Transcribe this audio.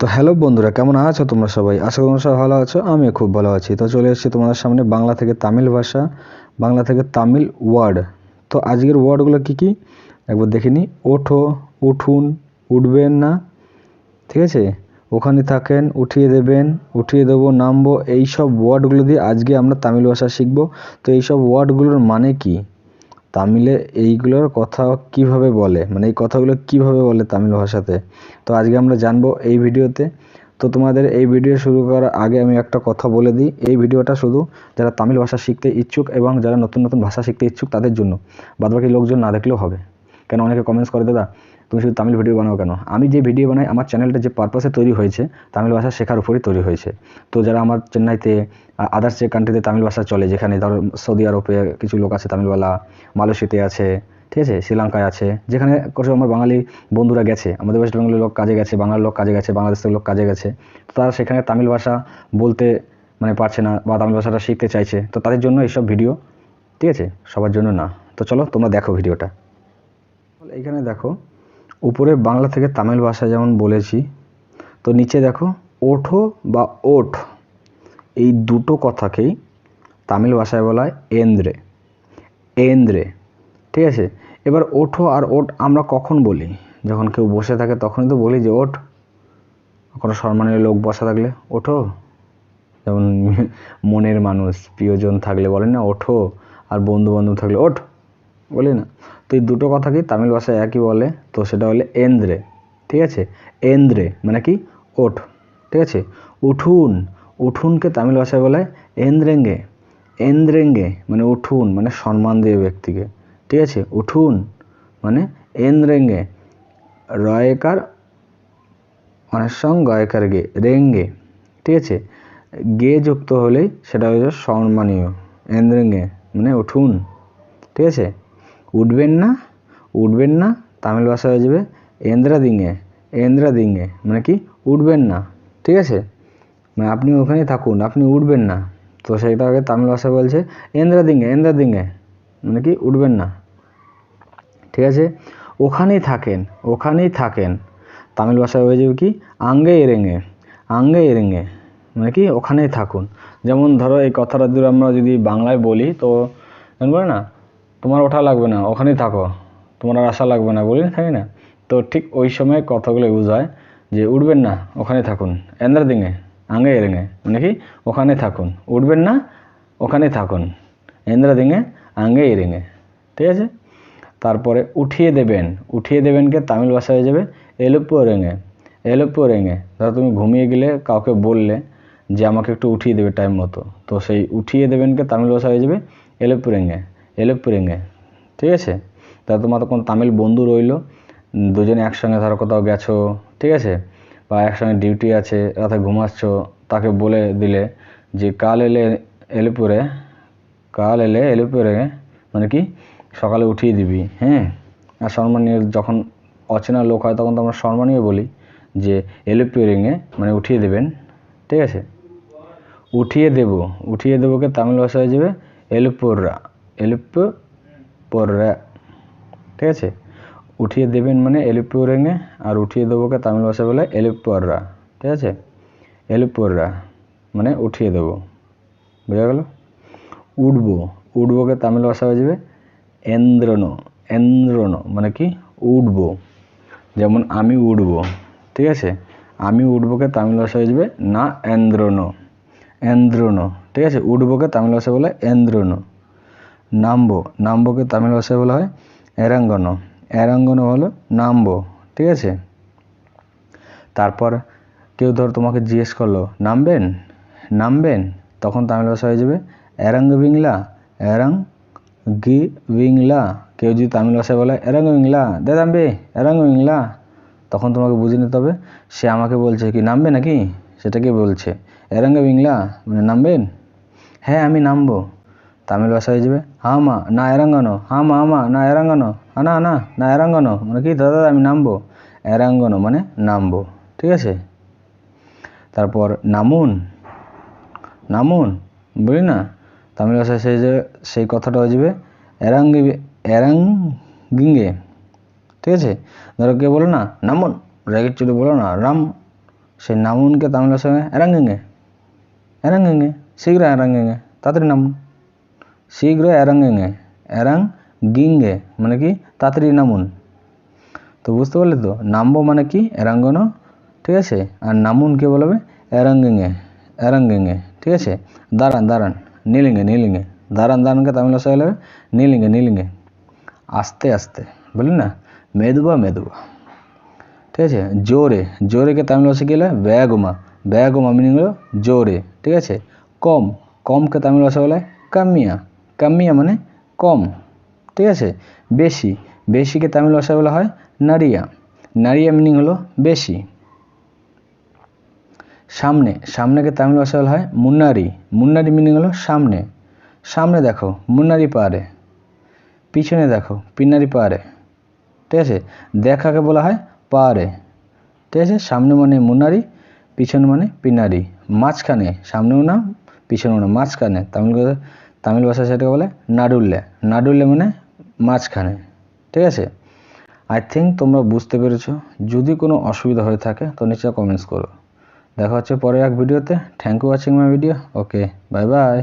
তো হ্যালো বন্ধুরা, কেমন আছো তোমরা সবাই? আশা তোমরা সবাই ভালো আছো, আমিও খুব ভালো আছি। তো চলে এসেছি তোমাদের সামনে বাংলা থেকে তামিল ভাষা, বাংলা থেকে তামিল ওয়ার্ড তো আজকের ওয়ার্ডগুলো কী কী? একবার দেখে নিই ওঠো, উঠুন, উঠবেন না, ঠিক আছে? ওখানে থাকেন, উঠিয়ে দেবেন, উঠিয়ে দেবো, নামবো এই সব ওয়ার্ডগুলো দিয়ে আজকে আমরা তামিল ভাষা শিখব। তো এই সব ওয়ার্ডগুলোর মানে কি? তামিলে এইগুলোর কথা কীভাবে বলে? মানে এই কথাগুলো কীভাবে বলে তামিল ভাষাতে? তো আজকে আমরা জানব এই ভিডিওতে। তো তোমাদের এই ভিডিও শুরু করার আগে আমি একটা কথা বলে দিই। এই ভিডিওটা শুধু যারা তামিল ভাষা শিখতে ইচ্ছুক এবং যারা নতুন নতুন ভাষা শিখতে ইচ্ছুক তাদের জন্য। বাদবাকি লোকজন না দেখলেও হবে। কেন? অনেকে কমেন্টস করে, দাদা তুমি শুধু তামিল ভিডিও বানাও কেন? আমি যে ভিডিও বানাই, আমার চ্যানেলটা যে পারপাসে তৈরি হয়েছে, তামিল ভাষা শেখার উপরই তৈরি হয়েছে। তো যারা আমার চেন্নাইতে আদার্স যে কান্ট্রিতে তামিল ভাষা চলে, যেখানে ধরো সৌদি আরবে কিছু লোক আছে, তামিলওয়ালা, মালয়েশিয়াতে আছে, ঠিক আছে, শ্রীলঙ্কায় আছে, যেখানে কিছু আমার বাঙালি বন্ধুরা গেছে, আমাদের ওয়েস্ট বেঙ্গলের লোক কাজে গেছে, বাংলার লোক কাজে গেছে, বাংলাদেশের লোক কাজে গেছে, তো তারা সেখানে তামিল ভাষা বলতে মানে পারছে না বা তামিল ভাষাটা শিখতে চাইছে, তো তাদের জন্য এইসব ভিডিও, ঠিক আছে, সবার জন্য না। তো চলো তোমরা দেখো ভিডিওটা। এইখানে দেখো উপরে বাংলা থেকে তামিল ভাষা যেমন বলেছি, তো নিচে দেখো ওঠো বা ওঠ, এই দুটো কথাকেই তামিল ভাষায় বলা হয় এন্দ্রে। এন্দ্রে, ঠিক আছে? এবার ওঠো আর ওঠ আমরা কখন বলি? যখন কেউ বসে থাকে তখনই তো বলি যে ওঠ। কোনো সম্মানীয় লোক বসা থাকলে ওঠো। যেমন মনের মানুষ, প্রিয়জন থাকলে বলেন না, ওঠো। আর বন্ধু বান্ধব থাকলে ওঠ। বলি না? তো এই দুটো কথাকেই তামিল ভাষায় একই বলে? তো সেটা হলে এন্দ্রে, ঠিক আছে? এন্দ্রে মানে কি? ওঠ, ঠিক আছে? উঠুন, উঠুনকে তামিল ভাষায় বলে এন্দ্রেঙ্গে। এন্দ্রেঙ্গে মানে উঠুন মানে সম্মান দিয়ে ব্যক্তিকে, ঠিক আছে? উঠুন মানে এন্দ্রেঙ্গে। রয়কার অনেক সঙ্গ গয়কার গে, রেঙ্গে, ঠিক আছে? গে যুক্ত হলেই সেটা হচ্ছে সম্মানীয়, এন্দ্রেঙ্গে মানে উঠুন, ঠিক আছে? উঠবেন না উঠবেন না, তামিল ভাষা হয়ে যাবে এন্দ্রা দিঙে এন্দ্রা দিঙে মানে কি উঠবেন না, ঠিক আছে? মানে আপনি ওখানেই থাকুন, আপনি উঠবেন না। তো সেইটাকে তামিল ভাষা বলছে এন্দ্রা দিঙে এন্দ্রা দিঙে মানে কি উঠবেন না, ঠিক আছে? ওখানেই থাকেন ওখানেই থাকেন। তামিল ভাষায় হয়ে যাবে কি? আঙ্গে এরেঙে আঙ্গে এরেঙে মানে কি ওখানেই থাকুন। যেমন ধরো এই কথাটা যদি আমরা যদি বাংলায় বলি, তো জানব না? তোমার ওঠা লাগবে না, ওখানেই থাকো। তোমার আর আশা লাগবে না বলি তাই না? তো ঠিক ওই সময় কথাগুলো ইউজ হয় যে, উঠবেন না ওখানে থাকুন। এন্দ্রা দিঙে আঙ্গে এরেঙে মানে কি? ওখানে থাকুন। উঠবেন না ওখানে থাকুন। এন্দ্রা দিঙে আঙ্গে এরেঙে ঠিক আছে? তারপরে, উঠিয়ে দেবেন। উঠিয়ে দেবেনকে তামিল ভাষা হয়ে যাবে, এলুপ্পো রেঙে এলুপ্পো রেঙে ধরো তুমি ঘুমিয়ে গেলে কাউকে বললে যে, আমাকে একটু উঠিয়ে দেবে টাইম মতো। তো সেই উঠিয়ে দেবেনকে তামিল ভাষা হয়ে যাবে, এলুপ্পো রেঙে এলুপ্পো রেঙে ঠিক আছে? তা তোমার তখন তামিল বন্ধু রইল। দুজনে একসঙ্গে ধরো কোথাও গেছো, ঠিক আছে? বা একসঙ্গে ডিউটি আছে, রাতে ঘুমাচ্ছ, তাকে বলে দিলে যে কাল এলে এলুপুরে, কাল এলে এলুপুরে মানে কি? সকালে উঠিয়ে দিবি হ্যাঁ? আর সম্মানীয় যখন অচেনা লোক হয় তখন তো আমরা সম্মানীয় বলি যে এলুপুরেঙে মানে উঠিয়ে দেবেন, ঠিক আছে? উঠিয়ে দেব, উঠিয়ে দেবোকে তামিল ভাষা হয়ে যাবে এলুপুররা। এলুপ্পু পররা ঠিক আছে? উঠিয়ে দেবেন মানে এলিপুরেঙে আর উঠিয়ে দেবোকে তামিল ভাষায় বলে এলিপুররা ঠিক আছে? এলিপুররা মানে উঠিয়ে দেবো। বোঝা গেল? উঠবো উঠবোকে তামিল ভাষা হয়ে যাবে এন্দ্রন এন্দ্রন মানে কি? উঠবো। যেমন আমি উঠবো, ঠিক আছে? আমি উঠবোকে তামিল ভাষা হয়ে যাবে না এন্দ্রন এন্দ্রন, ঠিক আছে? উঠবোকে তামিল ভাষায় বলে এন্দ্রন। নামবো, নামবোকে তামিল ভাষায় বলা হয় এরাঙ্গন। এরাঙ্গন হলো নামবো, ঠিক আছে? তারপর কেউ ধর তোমাকে জিজ্ঞেস করল, নামবেন? নামবেন? তখন তামিল ভাষা হয়ে যাবে এরাঙ্গ এরাং গি বিংলা কেউ যদি তামিল ভাষায় বলে এরাঙ্গ বিংলা দে নামবে এরাঙ্গ তখন তোমাকে বুঝে নিতে হবে, সে আমাকে বলছে কি, নামবে নাকি? সেটাকে বলছে? এরাঙ্গ বিংলা মানে নামবেন? হ্যাঁ আমি নামবো। তামিল ভাষা হয়ে যাবে হামা না এরাঙ্গানো হামা হামা না এরাঙ্গানো না না না এরাঙ্গানো মানে কি দাদা আমি নামবো এরাঙ্গানো মানে নামবো ঠিক আছে? তারপর নামুন নামুন বলি না? তামিল ভাষায় সেই যে সেই কথাটা হয়ে যাবে এরাঙ্গি এরাঙ্গিঙ্গে ঠিক আছে? ধরো কে বলো না? নামুন রেগের চুলে বলো না? রাম. সেই নামুনকে তামিল ভাষায় এরাঙ্গেঙ্গে এরাঙ্গেঙ্গে শীঘ্র এরাঙ্গেঙ্গে তাড়াতাড়ি নামুন শীঘ্র এরাঙ্গেঙ্গে এরাং গিঙ্গে মানে কি? তাড়াতাড়ি নামুন। তো বুঝতে পারলে তো? নামবো মানে কি? এরাঙ্গনো, ঠিক আছে? আর নামুন কে বলবে? এরাঙ্গেঙ্গে এরাঙ্গেঙ্গে ঠিক আছে? দাঁড়ান দাঁড়ান। নীলিঙ্গে নীলিঙ্গে দাঁড়ান দাঁড়ানকে তামিল ভাষায় বলবে? নীলিঙ্গে নীলিঙ্গে আস্তে আস্তে বলি না? মেদুবা মেদুবা। ঠিক আছে? জোরে জোরেকে তামিল ভাষায় কী হলো ব্যাগমা ব্যাগমা মিনিং হলো জোরে, ঠিক আছে? কম কমকে তামিল ভাষা বলে? কামিয়া। কামিয়া মানে কম, ঠিক আছে? বেশি, বেশিকে তামিল ভাষায় বলা হয় নারিয়া। নারিয়া মিনিং হলো বেশি। সামনে, সামনেকে তামিল ভাষায় বলা হয় মুন্নারি। মুন্নারি মিনিং হলো সামনে। সামনে দেখো, মুন্নারি পারে পিছনে দেখো পিনারি পারে ঠিক আছে? দেখাকে বলা হয় পারে ঠিক আছে? সামনে মানে মুনারি পিছনে মানে পিনারি মাঝখানে, সামনেও না, পিছনেও না, মাঝখানে। তামিল কথা- তামিল ভাষা সেটাকে বলে নাডুল্লে। নাডুল্লে মানে মাঝখানে, ঠিক আছে? আই থিঙ্ক তোমরা বুঝতে পেরেছ। যদি কোনো অসুবিধা হয়ে থাকে, তো নিচে কমেন্টস করো। দেখা হচ্ছে পরে এক ভিডিওতে thank you watching my video okay bye bye